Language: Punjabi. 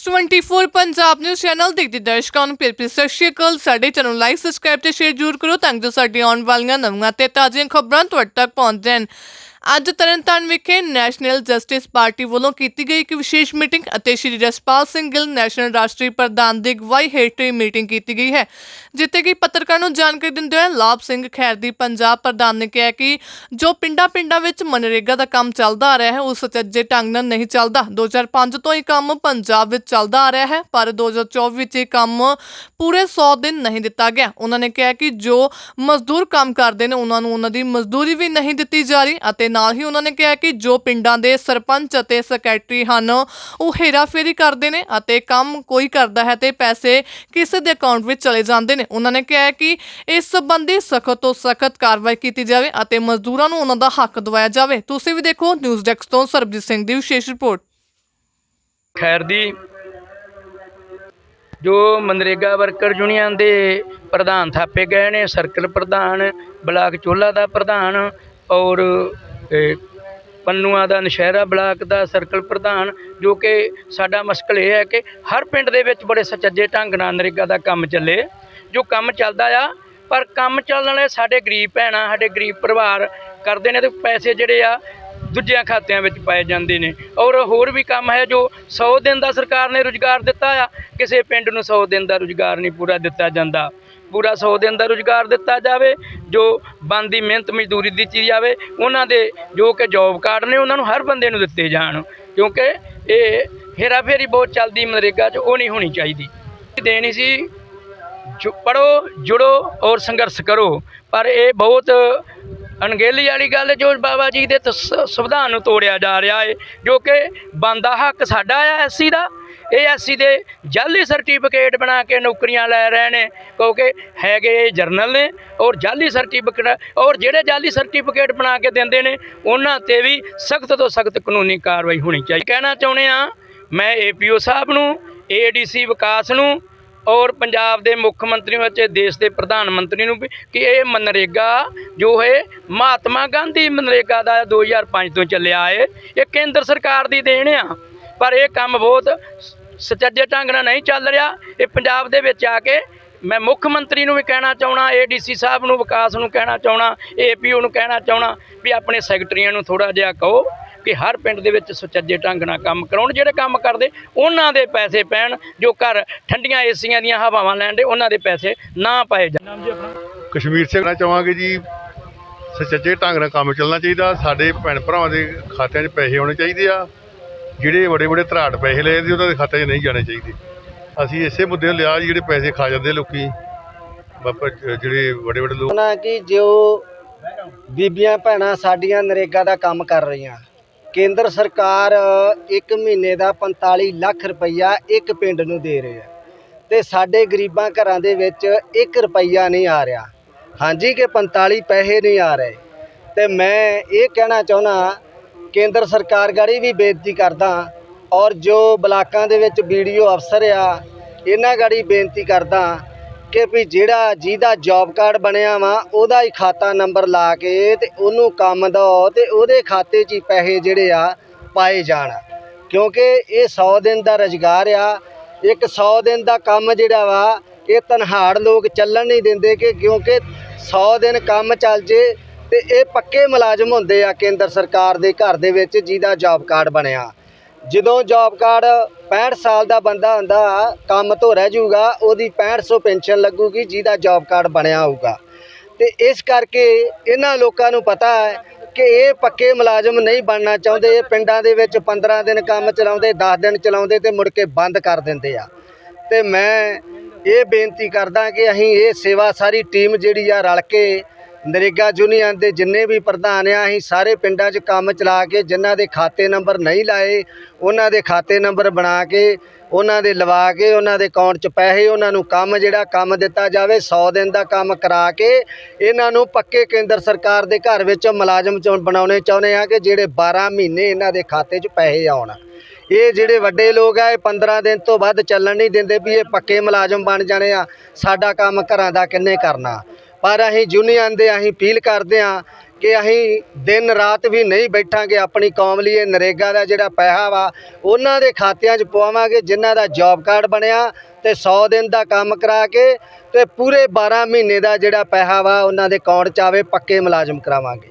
24 ਪੰਜਾਬ ਨਿਊਜ਼ ਚੈਨਲ ਦੇਖਦੇ ਦਰਸ਼ਕਾਂ ਨੂੰ ਪਿਆਰ ਭਰੀ ਸਤਿ ਸ਼੍ਰੀ ਅਕਾਲ। ਸਾਡੇ ਚੈਨਲ ਨੂੰ ਲਾਈਕ ਸਬਸਕ੍ਰਾਈਬ ਤੇ ਸ਼ੇਅਰ ਜ਼ਰੂਰ ਕਰੋ ਤਾਂ ਜੋ ਸਾਡੀਆਂ ਆਉਣ ਵਾਲੀਆਂ ਨਵੀਆਂ ਤੇ ਤਾਜ਼ੀਆਂ ਖਬਰਾਂ ਤੁਹਾਡੇ ਤੱਕ ਪਹੁੰਚ ਜਾਣ। ਅੱਜ ਤਰਨਤਾਰਨ ਵਿਖੇ ਨੈਸ਼ਨਲ ਜਸਟਿਸ ਪਾਰਟੀ ਵੱਲੋਂ ਕੀਤੀ ਗਈ ਇੱਕ ਵਿਸ਼ੇਸ਼ ਮੀਟਿੰਗ ਅਤੇ ਸ਼੍ਰੀ ਰਸਪਾਲ ਸਿੰਘ ਗਿੱਲ ਨੈਸ਼ਨਲ ਰਾਸ਼ਟਰੀ ਪ੍ਰਧਾਨ ਦੀ ਅਗਵਾਈ ਹੇਠ ਇਹ ਮੀਟਿੰਗ ਕੀਤੀ ਗਈ ਹੈ, ਜਿੱਥੇ ਕਿ ਪੱਤਰਕਾਰਾਂ ਨੂੰ ਜਾਣਕਾਰੀ ਦਿੰਦੇ ਹੋਏ ਲਾਭ ਸਿੰਘ ਖੈਰ ਦੀ ਪੰਜਾਬ ਪ੍ਰਧਾਨ ਨੇ ਕਿਹਾ ਕਿ ਜੋ ਪਿੰਡਾਂ-ਪਿੰਡਾਂ ਵਿੱਚ ਮਨਰੇਗਾ ਦਾ ਕੰਮ ਚੱਲਦਾ ਆ ਰਿਹਾ ਹੈ, ਉਹ ਸੁਚੱਜੇ ਢੰਗ ਨਾਲ ਨਹੀਂ ਚੱਲਦਾ। 2005 ਤੋਂ ਇਹ ਕੰਮ ਪੰਜਾਬ ਵਿੱਚ ਚੱਲਦਾ ਆ ਰਿਹਾ ਹੈ, ਪਰ 2024 ਵਿੱਚ ਇਹ ਕੰਮ ਪੂਰੇ 100 ਦਿਨ ਨਹੀਂ ਦਿੱਤਾ ਗਿਆ। ਉਹਨਾਂ ਨੇ ਕਿਹਾ ਕਿ ਜੋ ਮਜ਼ਦੂਰ ਕੰਮ ਕਰਦੇ ਨੇ, ਉਹਨਾਂ ਨੂੰ ਉਹਨਾਂ ਦੀ ਮਜ਼ਦੂਰੀ ਵੀ ਨਹੀਂ ਦਿੱਤੀ ਜਾ ਰਹੀ ਅਤੇ ਨਾਲ ਹੀ ਉਹਨਾਂ ਨੇ ਕਿਹਾ ਕਿ ਜੋ ਪਿੰਡਾਂ ਦੇ ਸਰਪੰਚ ਅਤੇ ਸੈਕਟਰੀ ਹਨ, ਉਹ ਹੇਰਾਫੇਰੀ ਕਰਦੇ ਨੇ ਅਤੇ ਕੰਮ ਕੋਈ ਕਰਦਾ ਹੈ ਤੇ ਪੈਸੇ ਕਿਸੇ ਦੇ ਅਕਾਊਂਟ ਵਿੱਚ ਚਲੇ ਜਾਂਦੇ ਨੇ। ਉਹਨਾਂ ਨੇ ਕਿਹਾ ਕਿ ਇਸ ਸੰਬੰਧੀ ਸਖਤ ਤੋਂ ਸਖਤ ਕਾਰਵਾਈ ਕੀਤੀ ਜਾਵੇ ਅਤੇ ਮਜ਼ਦੂਰਾਂ ਨੂੰ ਉਹਨਾਂ ਦਾ ਹੱਕ ਦਿਵਾਇਆ ਜਾਵੇ। ਤੁਸੀਂ ਵੀ ਦੇਖੋ ਨਿਊਜ਼ ਡੈਸਕ ਤੋਂ ਸਰਬਜੀਤ ਸਿੰਘ ਦੀ ਵਿਸ਼ੇਸ਼ ਰਿਪੋਰਟ। ਖੈਰ ਦੀ ਜੋ ਮਨਰੇਗਾ ਵਰਕਰ ਯੂਨੀਅਨ ਦੇ ਪ੍ਰਧਾਨ ਥਾਪੇ ਗਏ ਨੇ, ਸਰਕਲ ਪ੍ਰਧਾਨ, ਬਲਾਕ ਚੋਲਾ ਦਾ ਪ੍ਰਧਾਨ ਔਰ ਇਹ, ਪੰਨੂਆਂ ਦਾ ਨਸ਼ਹਿਰਾ ਬਲਾਕ ਦਾ ਸਰਕਲ ਪ੍ਰਧਾਨ ਜੋ ਕਿ ਸਾਡਾ ਮਸਕਲ ਇਹ ਹੈ ਕਿ ਹਰ ਪਿੰਡ ਦੇ ਵਿੱਚ ਬੜੇ ਸੁਚੱਜੇ ਢੰਗ ਨਾਲ ਨਰੇਗਾ ਦਾ ਕੰਮ ਚੱਲੇ ਜੋ ਕੰਮ ਚੱਲਦਾ ਆ ਪਰ ਕੰਮ ਚੱਲਣ ਵਾਲੇ ਸਾਡੇ ਗਰੀਬ ਭੈਣਾਂ ਸਾਡੇ ਗਰੀਬ ਪਰਿਵਾਰ ਕਰਦੇ ਨੇ ਤੇ ਪੈਸੇ ਜਿਹੜੇ ਆ ਦੂਜਿਆਂ ਖਾਤਿਆਂ ਵਿੱਚ ਪਾਏ ਜਾਂਦੇ ਨੇ। ਔਰ ਹੋਰ ਵੀ ਕੰਮ ਹੈ ਜੋ 100 ਦਿਨ ਦਾ ਸਰਕਾਰ ਨੇ ਰੁਜ਼ਗਾਰ ਦਿੱਤਾ ਆ ਕਿਸੇ ਪਿੰਡ ਨੂੰ 100 ਦਿਨ ਦਾ ਰੁਜ਼ਗਾਰ ਨਹੀਂ ਪੂਰਾ ਦਿੱਤਾ ਜਾਂਦਾ। ਪੂਰਾ 100 ਦਿਨ ਦਾ ਰੁਜ਼ਗਾਰ ਦਿੱਤਾ ਜਾਵੇ, ਜੋ ਬਣਦੀ ਮਿਹਨਤ ਮਜ਼ਦੂਰੀ ਦਿੱਤੀ ਜਾਵੇ ਉਹਨਾਂ ਦੇ ਜੋ ਕਿ ਜੌਬ ਕਾਰਡ ਨੇ, ਉਹਨਾਂ ਨੂੰ ਹਰ ਬੰਦੇ ਨੂੰ ਦਿੱਤੇ ਜਾਣ। ਕਿਉਂਕਿ ਇਹ ਹੇਰਾ ਫੇਰੀ ਬਹੁਤ ਚੱਲਦੀ ਮਨਰੇਗਾ 'ਚ, ਉਹ ਨਹੀਂ ਹੋਣੀ ਚਾਹੀਦੀ। ਦੇਣੀ ਸੀ, ਜੋ ਪੜੋ ਜੁੜੋ ਔਰ ਸੰਘਰਸ਼ ਕਰੋ। ਪਰ ਇਹ ਬਹੁਤ ਅਣਗਹਿਲੀ ਵਾਲੀ ਗੱਲ ਜੋ ਬਾਬਾ ਜੀ ਦੇ ਤਸ- ਸੰਵਿਧਾਨ ਨੂੰ ਤੋੜਿਆ ਜਾ ਰਿਹਾ ਹੈ ਜੋ ਕਿ ਬੰਦਾ ਹੱਕ ਸਾਡਾ ਆ ਐਸਸੀ ਦਾ। ਇਹ ਐਸਸੀ ਦੇ ਜਾਲੀ ਸਰਟੀਫਿਕੇਟ ਬਣਾ ਕੇ ਨੌਕਰੀਆਂ ਲੈ ਰਹੇ ਨੇ, ਕਿਉਂਕਿ ਹੈਗੇ ਇਹ ਜਰਨਲ ਨੇ, ਔਰ ਜਾਲੀ ਸਰਟੀਫਿਕੇਟ, ਔਰ ਜਿਹੜੇ ਜਾਲੀ ਸਰਟੀਫਿਕੇਟ ਬਣਾ ਕੇ ਦਿੰਦੇ ਨੇ, ਉਹਨਾਂ ਤੇ ਵੀ ਸਖਤ ਤੋਂ ਸਖਤ ਕਾਨੂੰਨੀ ਕਾਰਵਾਈ ਹੋਣੀ ਚਾਹੀਦੀ। ਕਹਿਣਾ ਚਾਹੁੰਦੇ ਆ ਮੈਂ ਏਪੀਓ ਸਾਹਿਬ ਨੂੰ ਏਡੀਸੀ ਵਿਕਾਸ ਨੂੰ ਔਰ ਪੰਜਾਬ ਦੇ ਮੁੱਖ ਮੰਤਰੀ ਨੂੰ ਵਿੱਚ ਦੇਸ਼ ਦੇ ਪ੍ਰਧਾਨ ਮੰਤਰੀ ਨੂੰ ਵੀ ਕਿ ਇਹ ਮਨਰੇਗਾ ਜੋ ਹੈ ਮਹਾਤਮਾ ਗਾਂਧੀ ਮਨਰੇਗਾ ਦਾ 2005 ਤੋਂ ਚੱਲਿਆ ਹੈ, ਇਹ ਕੇਂਦਰ ਸਰਕਾਰ ਦੀ ਦੇਣ ਆ। ਪਰ ਇਹ ਕੰਮ ਬਹੁਤ ਸ- ਸੁਚੱਜੇ ਢੰਗ ਨਾਲ ਨਹੀਂ ਚੱਲ ਰਿਹਾ। ਇਹ ਪੰਜਾਬ ਦੇ ਵਿੱਚ ਆ ਕੇ ਮੈਂ ਮੁੱਖ ਮੰਤਰੀ ਨੂੰ ਵੀ ਕਹਿਣਾ ਚਾਹਣਾ ਏਡੀਸੀ ਸਾਹਿਬ ਨੂੰ, ਵਿਕਾਸ ਨੂੰ ਕਹਿਣਾ ਚਾਹਣਾ ਏਪੀਓ ਨੂੰ ਕਹਿਣਾ ਚਾਹਣਾ ਵੀ ਆਪਣੇ ਸੈਕਟਰੀਆਂ ਨੂੰ ਥੋੜਾ ਜਿਹਾ ਕਹੋ। ਕਿ ਹਰ ਪਿੰਡ ਦੇ ਵਿੱਚ ਸੁਚੱਜੇ ਢੰਗ ਨਾਲ ਕੰਮ ਕਰਾਉਣ ਜਿਹੜੇ ਕੰਮ ਕਰਦੇ ਉਹਨਾਂ ਦੇ ਪੈਸੇ ਪੈਣ ਜੋ ਘਰ ਠੰਡੀਆਂ ਏਸੀਆਂ ਦੀਆਂ ਹਵਾਵਾਂ ਲੈਣ ਦੇ ਉਹਨਾਂ ਦੇ ਪੈਸੇ ਨਾ ਪਾਏ ਜਾਣ। ਕਸ਼ਮੀਰ ਸੇ ਕਹਿਣਾ ਚਾਹਾਂਗੇ ਜੀ ਸੁਚੱਜੇ ਢੰਗ ਨਾਲ ਕੰਮ ਚੱਲਣਾ ਚਾਹੀਦਾ ਸਾਡੇ ਭੈਣ ਭਰਾਵਾਂ ਦੇ ਖਾਤਿਆਂ 'ਚ ਪੈਸੇ ਆਉਣੇ ਚਾਹੀਦੇ ਆ ਜਿਹੜੇ ਵੱਡੇ ਵੱਡੇ ਧਰਾਟ ਪੈਸੇ ਲਏ ਜਾਂਦੇ ਉਹਨਾਂ ਦੇ ਖਾਤਿਆਂ 'ਚ ਨਹੀਂ ਜਾਣੇ ਚਾਹੀਦੇ। ਅਸੀਂ ਇਸੇ ਮੁੱਦੇ ਨੂੰ ਲਿਆ ਜੀ ਜਿਹੜੇ ਪੈਸੇ ਖਾ ਜਾਂਦੇ ਲੋਕੀ ਬਾਪਾ ਜਿਹੜੇ ਵੱਡੇ ਵੱਡੇ ਲੋਕ ਨਾ ਕਿ ਜੋ ਬੀਬੀਆਂ ਭੈਣਾਂ ਸਾਡੀਆਂ ਨਰੇਗਾ ਦਾ ਕੰਮ ਕਰ ਰਹੀਆਂ। ਕੇਂਦਰ ਸਰਕਾਰ ਇੱਕ ਮਹੀਨੇ ਦਾ 45 ਲੱਖ ਰੁਪਈਆ ਇੱਕ ਪਿੰਡ ਨੂੰ ਦੇ ਰਹੀ ਹੈ ਤੇ ਸਾਡੇ ਗਰੀਬਾਂ ਘਰਾਂ ਦੇ ਵਿੱਚ 1 ਰੁਪਈਆ ਨਹੀਂ ਆ ਰਿਹਾ। ਹਾਂਜੀ ਕਿ 45 ਪੈਸੇ ਨਹੀਂ ਆ ਰਹੇ? ਤੇ ਮੈਂ ਇਹ ਕਹਿਣਾ ਚਾਹੁੰਦਾ ਕੇਂਦਰ ਸਰਕਾਰ ਗਾੜੀ ਵੀ ਬੇਨਤੀ ਕਰਦਾ ਔਰ ਜੋ ਬਲਾਕਾਂ ਦੇ ਵਿੱਚ ਵੀਡੀਓ ਅਫਸਰ ਆ, ਇਹਨਾਂ ਗਾੜੀ ਬੇਨਤੀ ਕਰਦਾ ਕਿ ਵੀ ਜਿਹੜਾ ਜਿਹਦਾ ਜੌਬ ਕਾਰਡ ਬਣਿਆ ਵਾ, ਉਹਦਾ ਹੀ ਖਾਤਾ ਨੰਬਰ ਲਾ ਕੇ ਤੇ ਉਹਨੂੰ ਕੰਮ ਦਿਓ ਤੇ ਉਹਦੇ ਖਾਤੇ 'ਚ ਹੀ ਪੈਸੇ ਜਿਹੜੇ ਆ ਪਾਏ ਜਾਣ। ਕਿਉਂਕਿ ਇਹ 100 ਦਿਨ ਦਾ ਰੁਜ਼ਗਾਰ ਆ, ਇੱਕ 100 ਦਿਨ ਦਾ ਕੰਮ ਜਿਹੜਾ ਵਾ, ਇਹ ਤਨਹਾੜ ਲੋਕ ਚੱਲਣ ਨਹੀਂ ਦਿੰਦੇ ਕਿ ਕਿਉਂਕਿ 100 ਦਿਨ ਕੰਮ ਚੱਲ ਜੇ ਤੇ ਇਹ ਪੱਕੇ ਮੁਲਾਜ਼ਮ ਹੁੰਦੇ ਆ ਕੇਂਦਰ ਸਰਕਾਰ ਦੇ ਘਰ ਦੇ ਵਿੱਚ ਜਿਹਦਾ ਜੌਬ ਕਾਰਡ ਬਣਿਆ। ਜਦੋਂ ਜੌਬ ਕਾਰਡ 65 ਸਾਲ ਦਾ ਬੰਦਾ ਹੁੰਦਾ, ਕੰਮ ਤੋਂ ਰਹਿ ਜਾਊਗਾ, ਉਹਦੀ 6500 ਪੈਨਸ਼ਨ ਲੱਗੂਗੀ, ਜਿਹਦਾ ਜੌਬ ਕਾਰਡ ਬਣਿਆ ਹੋਊਗਾ। ਤੇ ਇਸ ਕਰਕੇ ਇਹਨਾਂ ਲੋਕਾਂ ਨੂੰ ਪਤਾ ਹੈ ਕਿ ਇਹ ਪੱਕੇ ਮੁਲਾਜ਼ਮ ਨਹੀਂ ਬਣਨਾ ਚਾਹੁੰਦੇ। ਇਹ ਪਿੰਡਾਂ ਦੇ ਵਿੱਚ 15 ਦਿਨ ਕੰਮ ਚਲਾਉਂਦੇ 10 ਦਿਨ ਚਲਾਉਂਦੇ ਤੇ ਮੁੜ ਕੇ ਬੰਦ ਕਰ ਦਿੰਦੇ ਆ। ਤੇ ਮੈਂ ਇਹ ਬੇਨਤੀ ਕਰਦਾ ਕਿ ਅਸੀਂ ਇਹ ਸੇਵਾ ਸਾਰੀ ਟੀਮ ਜਿਹੜੀ ਆ ਰਲ ਕੇ ਨਰੇਗਾ ਯੂਨੀਅਨ ਦੇ ਜਿੰਨੇ ਵੀ ਪ੍ਰਧਾਨ ਆ, ਅਸੀਂ ਸਾਰੇ ਪਿੰਡਾਂ 'ਚ ਕੰਮ ਚਲਾ ਕੇ ਜਿਨ੍ਹਾਂ ਦੇ ਖਾਤੇ ਨੰਬਰ ਨਹੀਂ ਲਾਏ, ਉਹਨਾਂ ਦੇ ਖਾਤੇ ਨੰਬਰ ਬਣਾ ਕੇ, ਉਹਨਾਂ ਦੇ ਲਵਾ ਕੇ, ਉਹਨਾਂ ਦੇ ਅਕਾਊਂਟ 'ਚ ਪੈਸੇ, ਉਹਨਾਂ ਨੂੰ ਕੰਮ ਜਿਹੜਾ ਕੰਮ ਦਿੱਤਾ ਜਾਵੇ 100 ਦਿਨ ਦਾ ਕੰਮ ਕਰਾ ਕੇ, ਇਹਨਾਂ ਨੂੰ ਪੱਕੇ ਕੇਂਦਰ ਸਰਕਾਰ ਦੇ ਘਰ ਵਿੱਚ ਮੁਲਾਜ਼ਮ ਚੋਂ ਬਣਾਉਣੇ ਚਾਹੁੰਦੇ ਆ ਕਿ ਜਿਹੜੇ 12 ਮਹੀਨੇ ਇਹਨਾਂ ਦੇ ਖਾਤੇ 'ਚ ਪੈਸੇ ਆਉਣ। ਇਹ ਜਿਹੜੇ ਵੱਡੇ ਲੋਕ ਆ, ਇਹ 15 ਦਿਨ ਤੋਂ ਵੱਧ ਚੱਲਣ ਨਹੀਂ ਦਿੰਦੇ ਵੀ ਇਹ ਪੱਕੇ ਮੁਲਾਜ਼ਮ ਬਣ ਜਾਣੇ ਆ, ਸਾਡਾ ਕੰਮ ਘਰਾਂ ਦਾ ਕਿੰਨੇ ਕਰਨਾ। ਪਰ ਅਸੀਂ ਯੂਨੀਅਨ ਦੇ ਅਸੀਂ ਅਪੀਲ ਕਰਦੇ ਹਾਂ ਕਿ ਅਸੀਂ ਦਿਨ ਰਾਤ ਵੀ ਨਹੀਂ ਬੈਠਾਂਗੇ, ਆਪਣੀ ਕੌਮ ਲਈ ਇਹ ਨਰੇਗਾ ਦਾ ਜਿਹੜਾ ਪੈਸਾ ਵਾ, ਉਹਨਾਂ ਦੇ ਖਾਤਿਆਂ 'ਚ ਪਵਾਵਾਂਗੇ, ਜਿਨ੍ਹਾਂ ਦਾ ਜੌਬ ਕਾਰਡ ਬਣਿਆ ਤੇ 100 ਦਿਨ ਦਾ ਕੰਮ ਕਰਾ ਕੇ ਤੇ ਪੂਰੇ 12 ਮਹੀਨੇ ਦਾ ਜਿਹੜਾ ਪੈਸਾ ਵਾ, ਉਹਨਾਂ ਦੇ ਅਕਾਊਂਟ 'ਚ ਆਵੇ, ਪੱਕੇ ਮੁਲਾਜ਼ਮ ਕਰਾਵਾਂਗੇ।